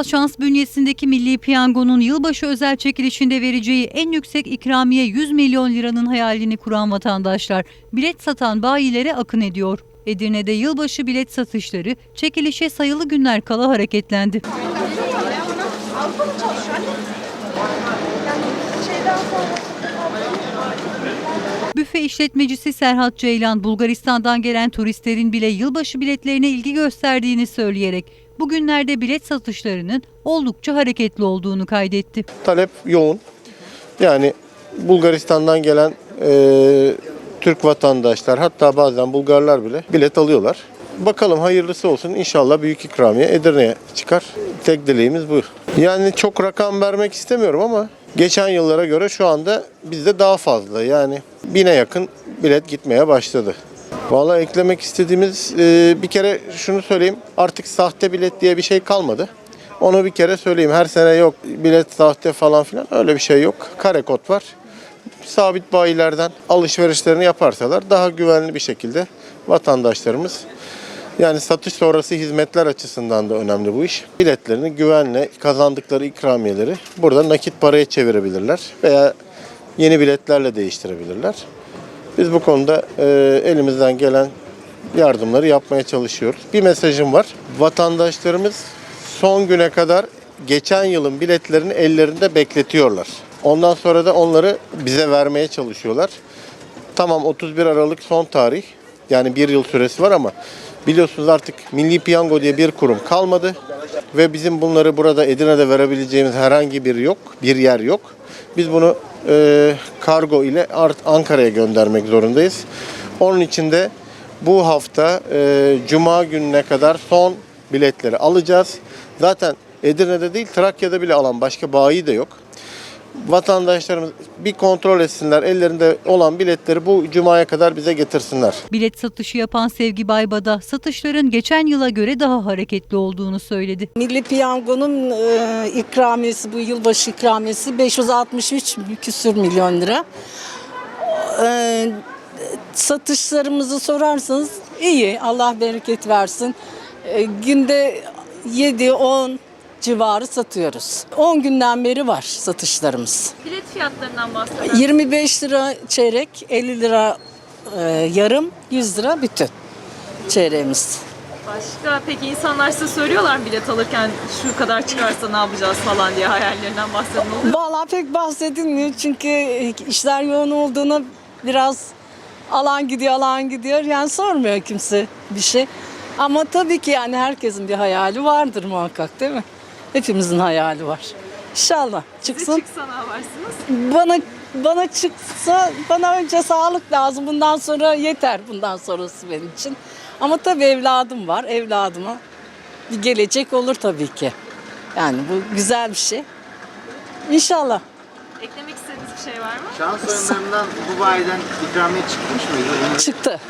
Doğal Şans bünyesindeki Milli Piyango'nun yılbaşı özel çekilişinde vereceği en yüksek ikramiye 100 milyon liranın hayalini kuran vatandaşlar bilet satan bayilere akın ediyor. Edirne'de yılbaşı bilet satışları çekilişe sayılı günler kala hareketlendi. Büfe işletmecisi Serhat Ceylan, Bulgaristan'dan gelen turistlerin bile yılbaşı biletlerine ilgi gösterdiğini söyleyerek bugünlerde bilet satışlarının oldukça hareketli olduğunu kaydetti. talep yoğun. Yani Bulgaristan'dan gelen e, Türk vatandaşlar hatta bazen Bulgarlar bile bilet alıyorlar. Bakalım hayırlısı olsun. İnşallah büyük ikramiye Edirne'ye çıkar. Tek dileğimiz bu. Yani çok rakam vermek istemiyorum ama geçen yıllara göre şu anda bizde daha fazla. Yani bine yakın bilet gitmeye başladı. Vallahi eklemek istediğimiz e, bir kere şunu söyleyeyim. Artık sahte bilet diye bir şey kalmadı. Onu bir kere söyleyeyim. Her sene yok bilet sahte falan filan öyle bir şey yok. Kare kod var. Sabit bayilerden alışverişlerini yaparsalar daha güvenli bir şekilde vatandaşlarımız yani satış sonrası hizmetler açısından da önemli bu iş. Biletlerini güvenle kazandıkları ikramiyeleri burada nakit paraya çevirebilirler veya yeni biletlerle değiştirebilirler. Biz bu konuda e, elimizden gelen yardımları yapmaya çalışıyoruz. Bir mesajım var. Vatandaşlarımız son güne kadar geçen yılın biletlerini ellerinde bekletiyorlar. Ondan sonra da onları bize vermeye çalışıyorlar. Tamam 31 Aralık son tarih. Yani bir yıl süresi var ama biliyorsunuz artık Milli Piyango diye bir kurum kalmadı. Ve bizim bunları burada Edirne'de verebileceğimiz herhangi bir yok, bir yer yok. Biz bunu e, kargo ile Art- Ankara'ya göndermek zorundayız. Onun için de bu hafta e, Cuma gününe kadar son biletleri alacağız. Zaten Edirne'de değil Trakya'da bile alan başka bayi de yok. Vatandaşlarımız bir kontrol etsinler. Ellerinde olan biletleri bu Cuma'ya kadar bize getirsinler. Bilet satışı yapan Sevgi Baybada satışların geçen yıla göre daha hareketli olduğunu söyledi. Milli Piyango'nun e, ikramiyesi bu yılbaşı ikramiyesi 563 küsür milyon lira. E, satışlarımızı sorarsanız iyi. Allah bereket versin. E, günde 7-10 civarı satıyoruz. 10 günden beri var satışlarımız. Bilet fiyatlarından bahsedelim. 25 lira çeyrek, 50 lira e, yarım, 100 lira bütün çeyreğimiz. Başka peki insanlar size söylüyorlar mı bilet alırken şu kadar çıkarsa ne yapacağız falan diye hayallerinden bahseden oluyor. mu? Vallahi pek bahsedilmiyor çünkü işler yoğun olduğuna biraz alan gidiyor alan gidiyor yani sormuyor kimse bir şey. Ama tabii ki yani herkesin bir hayali vardır muhakkak değil mi? Hepimizin hayali var. İnşallah Size çıksın. çıksa ne yaparsınız? Bana bana çıksa bana önce sağlık lazım. Bundan sonra yeter bundan sonrası benim için. Ama tabii evladım var. Evladıma bir gelecek olur tabii ki. Yani bu güzel bir şey. İnşallah. Eklemek istediğiniz bir şey var mı? Şans oyunlarından bu bayiden ikramiye çıkmış mıydı? Çıktı.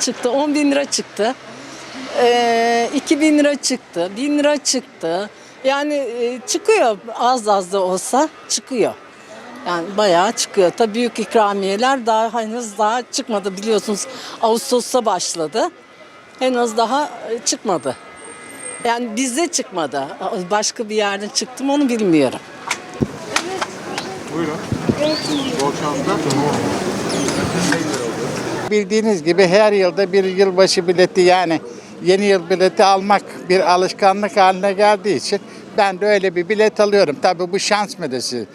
Çıktı. 10 bin lira çıktı. Ee, 2 bin lira çıktı. 1000 lira çıktı. Yani e, çıkıyor az az da olsa çıkıyor. Yani bayağı çıkıyor. Tabii büyük ikramiyeler daha henüz daha çıkmadı biliyorsunuz. Ağustos'ta başladı. Henüz daha e, çıkmadı. Yani bizde çıkmadı. Başka bir yerden çıktı mı onu bilmiyorum. Bildiğiniz gibi her yılda bir yılbaşı bileti yani yeni yıl bileti almak bir alışkanlık haline geldiği için ben de öyle bir bilet alıyorum. Tabii bu şans meselesi.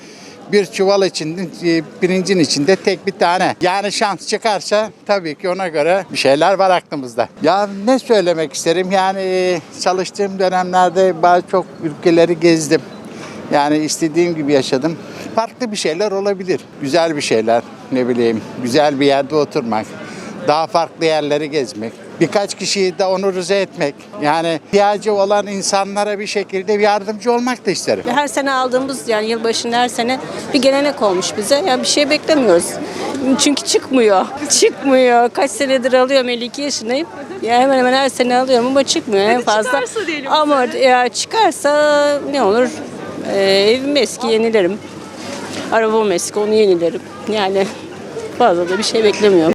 Bir çuval içinde, pirincin içinde tek bir tane. Yani şans çıkarsa tabii ki ona göre bir şeyler var aklımızda. Ya ne söylemek isterim? Yani e, çalıştığım dönemlerde bazı çok ülkeleri gezdim. Yani istediğim gibi yaşadım. Farklı bir şeyler olabilir. Güzel bir şeyler ne bileyim. Güzel bir yerde oturmak. Daha farklı yerleri gezmek. Birkaç kişiyi de onurize etmek. Yani ihtiyacı olan insanlara bir şekilde yardımcı olmak da isterim. Her sene aldığımız yani yılbaşında her sene bir gelenek olmuş bize. Yani bir şey beklemiyoruz. Çünkü çıkmıyor. Çıkmıyor. Kaç senedir alıyorum 52 yaşındayım. Ya hemen hemen her sene alıyorum ama çıkmıyor en fazla. çıkarsa diyelim Ama ya çıkarsa ne olur? Ee, evim eski yenilerim. Arabam eski onu yenilerim. Yani fazla da bir şey beklemiyorum.